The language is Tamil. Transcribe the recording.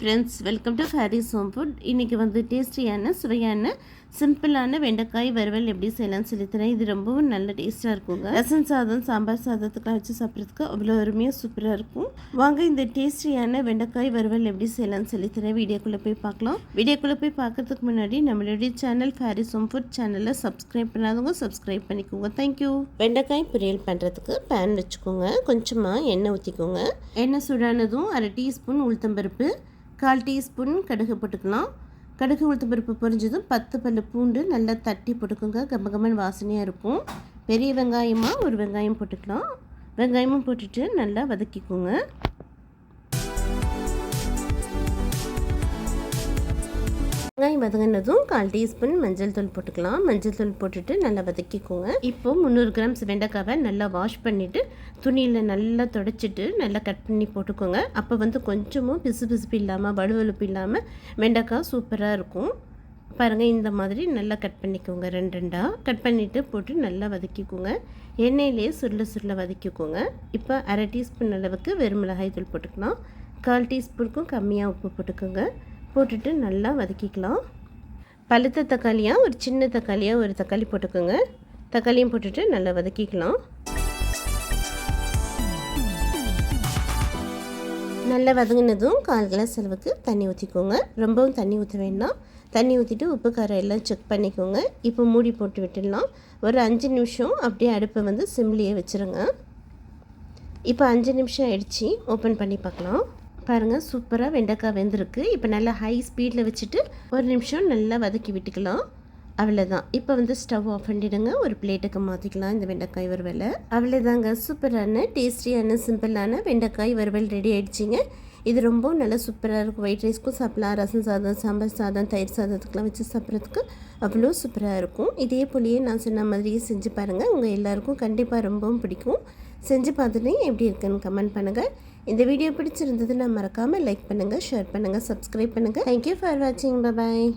Friends welcome to Harris home food இன்றைக்கி வந்து டேஸ்டியான சுவையான சிம்பிளான வெண்டைக்காய் வறுவல் எப்படி செய்யலாம்னு சொல்லித்தரேன் இது ரொம்பவும் நல்ல டேஸ்ட்டாக இருக்குங்க. ரசம் சாதம் சாம்பார் சாதத்துக்குலாம் வச்சு சாப்பிட்றதுக்கு அவ்வளோ அருமையாக சூப்பராக இருக்கும். வாங்க இந்த டேஸ்டியான வெண்டைக்காய் வறுவல் எப்படி செய்யலாம்னு சொல்லித்தரேன் வீடியோக்குள்ளே போய் பார்க்கலாம். வீடியோக்குள்ளே போய் பார்க்கறதுக்கு முன்னாடி நம்மளுடைய சேனல் ஹாரிஸ் ஹோம் ஃபுட் சேனலை சப்ஸ்கிரைப் பண்ணாதவங்க சப்ஸ்கிரைப் பண்ணிக்கோங்க. தேங்க்யூ வெண்டைக்காய் பொரியல் பண்ணுறதுக்கு பேன் வச்சுக்கோங்க. கொஞ்சமாக எண்ணெய் ஊற்றிக்கோங்க எண்ணெய் சுடானதும் அரை டீஸ்பூன் உளுத்தம்பருப்பு கால் டீஸ்பூன் கடுகு போட்டுக்கலாம். கடுகு உளுத்தம் பருப்பு பொரிஞ்சதும் பத்து பல்லு பூண்டு நல்லா தட்டி போட்டுக்கோங்க. கம்ம கம்மன் வாசனையாக இருக்கும். பெரிய வெங்காயமாக ஒரு வெங்காயம் போட்டுக்கலாம். வெங்காயமும் போட்டுட்டு நல்லா வதக்கிக்கோங்க. வெங்காயம் வதங்கினதும் கால் டீஸ்பூன் மஞ்சள் தூள் போட்டுக்கலாம். மஞ்சள் தூள் போட்டுட்டு நல்லா வதக்கிக்கோங்க. இப்போ முந்நூறு கிராம்ஸ் வெண்டைக்காவை நல்லா வாஷ் பண்ணிவிட்டு துணியில் நல்லா தொடச்சிட்டு நல்லா கட் பண்ணி போட்டுக்கோங்க. அப்போ வந்து கொஞ்சமும் பிசு பிசுப்பு இல்லாமல் வலுவலுப்பு இல்லாமல் வெண்டைக்காய் சூப்பராக இருக்கும். பாருங்கள் இந்த மாதிரி நல்லா கட் பண்ணிக்கோங்க. ரெண்டு ரெண்டாக கட் பண்ணிவிட்டு போட்டு நல்லா வதக்கிக்கோங்க. எண்ணெயிலே சுருள சுருள வதக்கிக்கோங்க. இப்போ அரை டீஸ்பூன் அளவுக்கு வெறும் மிளகாய் தூள் போட்டுக்கலாம். கால் டீஸ்பூனுக்கும் கம்மியாக உப்பு போட்டுக்கோங்க. போட்டுட்டு நல்லா வதக்கிக்கலாம். பழுத்த தக்காளியாக ஒரு சின்ன தக்காளியாக ஒரு தக்காளி போட்டுக்கோங்க. தக்காளியும் போட்டுட்டு நல்லா வதக்கிக்கலாம். நல்லா வதங்கினதும் கால் கிளாஸ் அளவுக்கு தண்ணி ஊற்றிக்கோங்க ரொம்பவும் தண்ணி ஊற்ற வேண்டாம். தண்ணி ஊற்றிட்டு உப்பு காரம் எல்லாம் செக் பண்ணிக்கோங்க. இப்போ மூடி போட்டு விட்டுடலாம். ஒரு அஞ்சு நிமிஷம் அப்படியே அடுப்பை வந்து சிம்லியே வச்சுருங்க. இப்போ அஞ்சு நிமிஷம் ஆயிடுச்சு. ஓப்பன் பண்ணி பார்க்கலாம். பாருங்கள் சூப்பராக வெண்டைக்காய் வெந்திருக்கு. இப்போ நல்லா ஹை ஸ்பீடில் வச்சுட்டு ஒரு நிமிஷம் நல்லா வதக்கி விட்டுக்கலாம். அவ்வளோதான் இப்போ வந்து ஸ்டவ் ஆஃப் பண்ணிவிடுங்க ஒரு பிளேட்டுக்கு மாற்றிக்கலாம் இந்த வெண்டைக்காய் வறுவலை. அவ்வளோதாங்க சூப்பரான டேஸ்டியான சிம்பிளான வெண்டைக்காய் வறுவல் ரெடி ஆகிடுச்சிங்க இது ரொம்ப நல்லா சூப்பராக இருக்கும். ஒயிட் ரைஸ்க்கும் சாப்பிட்லாம். ரசம் சாதம் சாம்பார் சாதம் தயிர் சாதத்துக்கெலாம் வச்சு சாப்பிட்றதுக்கு அவ்வளோ சூப்பராக இருக்கும். இதே போலியே நான் சொன்ன மாதிரியே செஞ்சு பாருங்கள் உங்கள் எல்லாருக்கும் கண்டிப்பாக ரொம்பவும் பிடிக்கும். செஞ்சு பார்த்துட்டு எப்படி இருக்குன்னு கமெண்ட் பண்ணுங்கள் இந்த வீடியோ பிடிச்சிருந்ததுன்னா மறக்காமல் லைக் பண்ணுங்கள் ஷேர் பண்ணுங்கள் சப்ஸ்கிரைப் பண்ணுங்கள் தேங்க்யூ ஃபார் வாட்சிங் பாய்